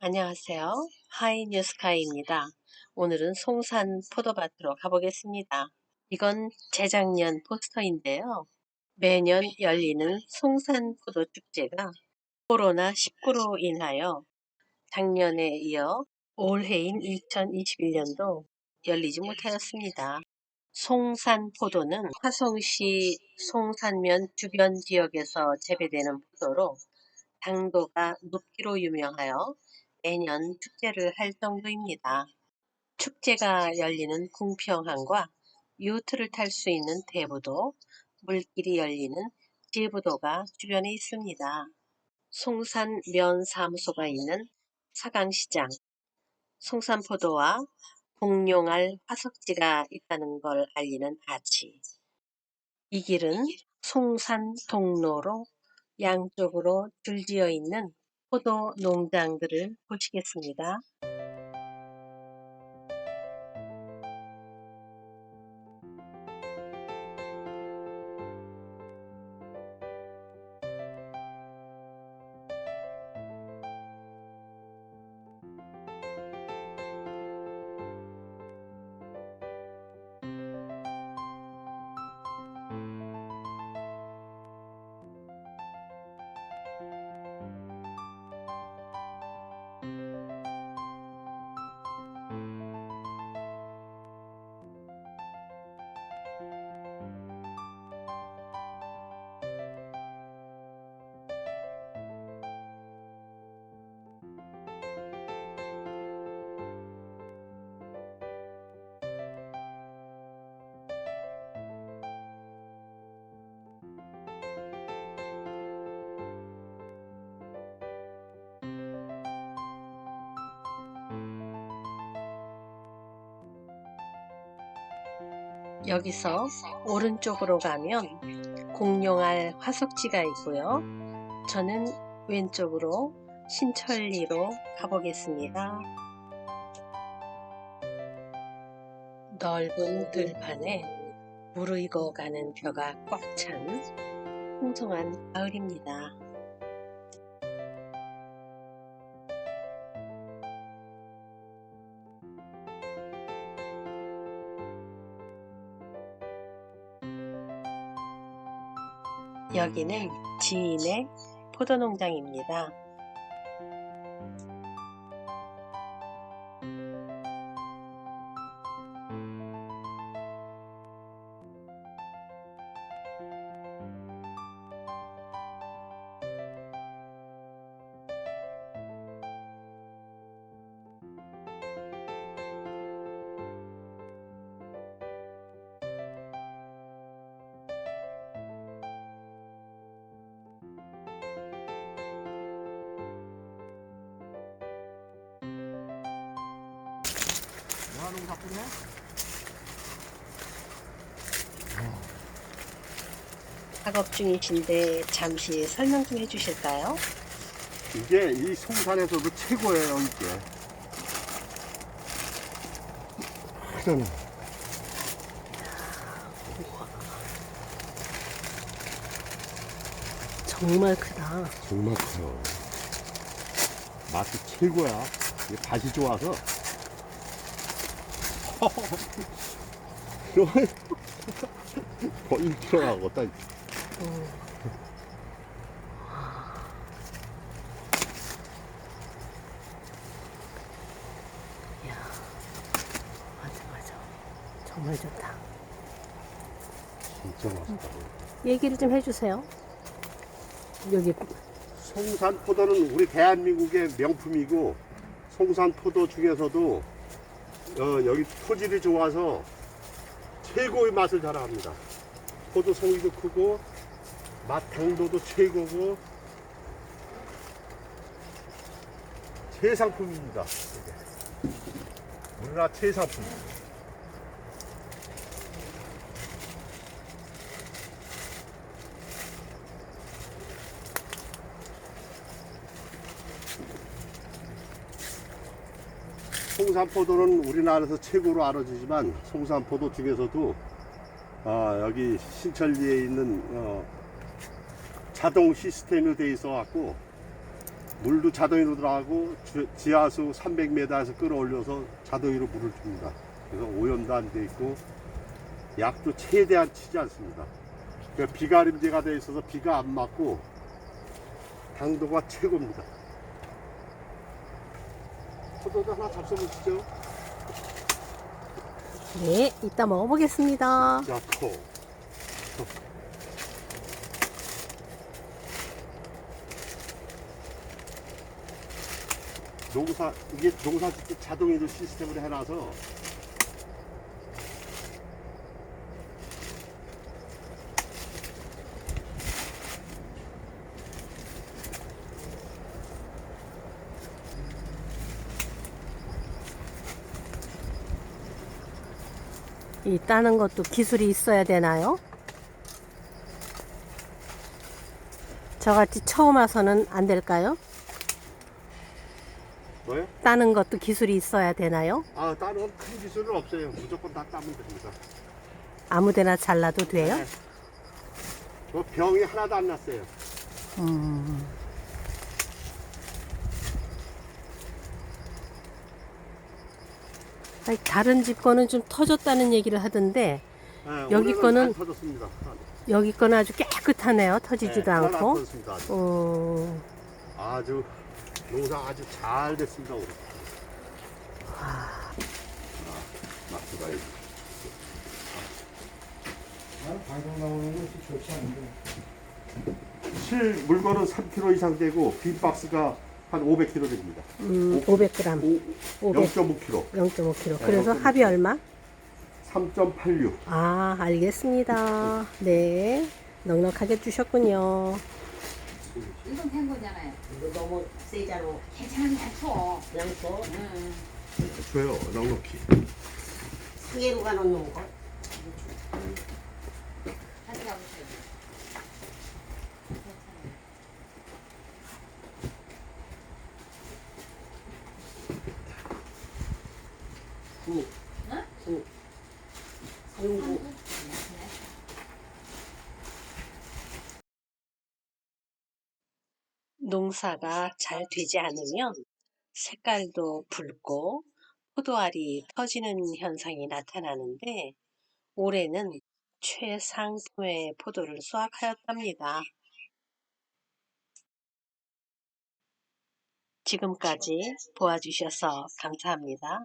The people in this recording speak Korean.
안녕하세요. 하이뉴스카이입니다. 오늘은 송산 포도밭으로 가보겠습니다. 이건 재작년 포스터인데요. 매년 열리는 송산 포도 축제가 코로나19로 인하여 작년에 이어 올해인 2021년도 열리지 못하였습니다. 송산 포도는 화성시 송산면 주변 지역에서 재배되는 포도로 당도가 높기로 유명하여 매년 축제를 할 정도입니다. 축제가 열리는 궁평항과 요트를 탈 수 있는 대부도, 물길이 열리는 제부도가 주변에 있습니다. 송산 면사무소가 있는 사강시장, 송산포도와 공룡알 화석지가 있다는 걸 알리는 아치. 이 길은 송산 동로로 양쪽으로 줄지어 있는 포도 농장들을 보시겠습니다. 여기서 오른쪽으로 가면 공룡알 화석지가 있고요. 저는 왼쪽으로 신천리로 가보겠습니다. 넓은 들판에 무르익어 가는 벼가 꽉 찬 풍성한 마을입니다. 여기는 지인의 포도농장입니다. 뭐하는 바쁘냐? 작업 중이신데 잠시 설명 좀 해주실까요? 이게 이 송산에서도 최고예요, 이게. 크잖아. 정말 크다. 정말 커요. 맛이 최고야. 이게 밭이 좋아서. 거의 1kg 나가겠다. 이야, 맞아, 맞아. 정말 좋다. 진짜 맛있다. 얘기를 좀 해주세요. 여기 송산 포도는 우리 대한민국의 명품이고 송산 포도 중에서도 어, 여기 토질이 좋아서 최고의 맛을 자랑합니다. 포도 송이도 크고 맛 당도도 최고고 최상품입니다. 우리나라 최상품. 송산포도는 우리나라에서 최고로 알아지지만 송산포도 중에서도 아, 여기 신천리에 있는 어, 자동 시스템이 돼 있어 갖고 물도 자동으로 들어가고 주- 지하수 300m에서 끌어올려서 자동으로 물을 줍니다. 그래서 오염도 안 돼 있고 약도 최대한 치지 않습니다. 그러니까 비가림제가 돼 있어서 비가 안 맞고 당도가 최고입니다. 포도도 하나 잡숴보시죠. 네, 이따 먹어보겠습니다. 야, 커. 농사 이게 농사 짓기 자동으로 시스템으로 해놔서 이 따는 것도 기술이 있어야 되나요? 저같이 처음 와서는 안 될까요? 뭐요? 따는 것도 기술이 있어야 되나요? 아 다른 큰 기술은 없어요. 무조건 다 따면 됩니다. 아무데나 잘라도 돼요? 네. 뭐 병이 하나도 안 났어요. 음. 아니, 다른 집 거는 좀 터졌다는 얘기를 하던데 네, 여기 거는 잘 터졌습니다. 여기 거는 아주 깨끗하네요. 터지지도 네, 않고. 아주. 어, 아주 농사 아주 잘 됐습니다 올해. 아, 막수 가야지. 나는 방송 나오는 거 이렇게 좋지 않은데. 실 물건은 3kg 이상 되고 빈 박스가 한 500kg 됩니다. 음, 500g, 500, 0.5kg, 0.5kg. 네, 그래서 0.5kg. 합이 얼마? 3.86. 아, 알겠습니다. 네. 넉넉하게 주셨군요. 이건 된 거잖아요. 이거 너무. 괜찮은데 쳐. 그냥 또 응. 줘요, 넉넉히. 상해로 가놓는 거. 가져가 보세요. 구. 응? 구. 상구. 농사가 잘 되지 않으면 색깔도 붉고 포도알이 터지는 현상이 나타나는데 올해는 최상품의 포도를 수확하였답니다. 지금까지 보아주셔서 감사합니다.